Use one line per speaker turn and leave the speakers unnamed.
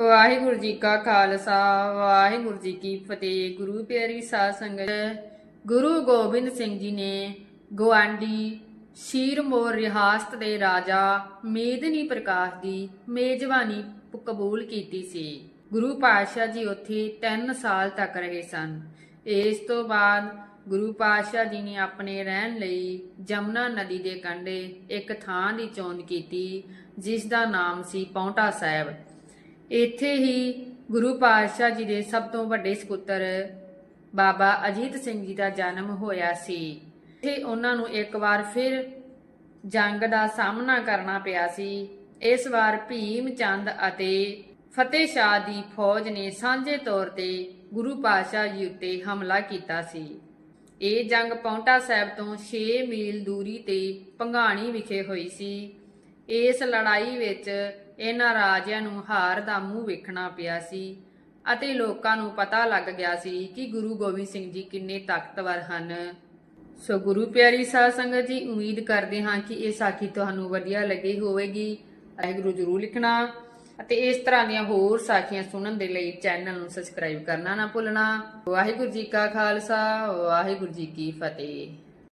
ਵਾਹਿਗੁਰੂ ਜੀ ਕਾ ਖਾਲਸਾ, ਵਾਹਿਗੁਰੂ ਜੀ ਕੀ ਫਤਿਹ। ਗੁਰੂ ਪਿਆਰੀ ਸਾਧ ਸੰਗਤ, ਗੁਰੂ ਗੋਬਿੰਦ ਸਿੰਘ ਜੀ ਨੇ ਗਵਾਂਡੀ ਸ਼ੀਰਮੋਰ ਰਿਹਾਸਤ ਦੇ ਰਾਜਾ ਮੇਦਨੀ ਪ੍ਰਕਾਸ਼ ਦੀ ਮੇਜ਼ਬਾਨੀ ਕਬੂਲ ਕੀਤੀ ਸੀ। ਗੁਰੂ ਪਾਤਸ਼ਾਹ ਜੀ ਉੱਥੇ 3 ਸਾਲ ਤੱਕ ਰਹੇ ਸਨ। ਇਸ ਤੋਂ ਬਾਅਦ ਗੁਰੂ ਪਾਤਸ਼ਾਹ ਜੀ ਨੇ ਆਪਣੇ ਰਹਿਣ ਲਈ ਜਮਨਾ ਨਦੀ ਦੇ ਕੰਢੇ ਇੱਕ ਥਾਂ ਦੀ ਚੋਣ ਕੀਤੀ ਜਿਸ ਦਾ ਨਾਮ ਸੀ ਪੌਂਟਾ ਸਾਹਿਬ। ਇੱਥੇ ਹੀ ਗੁਰੂ ਪਾਤਸ਼ਾਹ ਜੀ ਦੇ ਸਭ ਤੋਂ ਵੱਡੇ ਸੁਪੁੱਤਰ ਬਾਬਾ ਅਜੀਤ ਸਿੰਘ ਜੀ ਦਾ ਜਨਮ ਹੋਇਆ ਸੀ। ਇੱਥੇ ਉਹਨਾਂ ਨੂੰ ਇੱਕ ਵਾਰ ਫਿਰ ਜੰਗ ਦਾ ਸਾਹਮਣਾ ਕਰਨਾ ਪਿਆ ਸੀ। ਇਸ ਵਾਰ ਭੀਮ ਚੰਦ ਅਤੇ ਫਤਿਹ ਸ਼ਾਹ ਦੀ ਫੌਜ ਨੇ ਸਾਂਝੇ ਤੌਰ ਤੇ ਗੁਰੂ ਪਾਤਸ਼ਾਹ ਜੀ ਉੱਤੇ ਹਮਲਾ ਕੀਤਾ ਸੀ। ਇਹ ਜੰਗ ਪੌਂਟਾ ਸਾਹਿਬ ਤੋਂ 6 ਮੀਲ ਦੂਰੀ ਤੇ ਭੰਗਾਣੀ ਵਿਖੇ ਹੋਈ ਸੀ। ਇਸ ਲੜਾਈ ਵਿੱਚ ਇਹਨਾਂ ਰਾਜਿਆਂ ਨੂੰ ਹਾਰ ਦਾ ਮੂੰਹ ਵੇਖਣਾ ਪਿਆ ਸੀ ਅਤੇ ਲੋਕਾਂ ਨੂੰ ਪਤਾ ਲੱਗ ਗਿਆ ਸੀ ਕਿ ਗੁਰੂ ਗੋਬਿੰਦ ਸਿੰਘ ਜੀ ਕਿੰਨੇ ਤਾਕਤਵਰ ਹਨ। ਸੋ ਗੁਰੂ ਪਿਆਰੀ ਸਾਧ ਸੰਗਤ ਜੀ, ਉਮੀਦ ਕਰਦੇ ਹਾਂ ਕਿ ਇਹ ਸਾਖੀ ਤੁਹਾਨੂੰ ਵਧੀਆ ਲੱਗੀ ਹੋਵੇਗੀ। ਵਾਹਿਗੁਰੂ ਜਰੂਰ ਲਿਖਣਾ ਅਤੇ ਇਸ ਤਰ੍ਹਾਂ ਦੀਆਂ ਹੋਰ ਸਾਖੀਆਂ ਸੁਣਨ ਦੇ ਲਈ ਚੈਨਲ ਨੂੰ ਸਬਸਕ੍ਰਾਈਬ ਕਰਨਾ ਨਾ ਭੁੱਲਣਾ। ਵਾਹਿਗੁਰੂ ਜੀ ਕਾ ਖਾਲਸਾ, ਵਾਹਿਗੁਰੂ ਜੀ ਕੀ ਫਤਿਹ।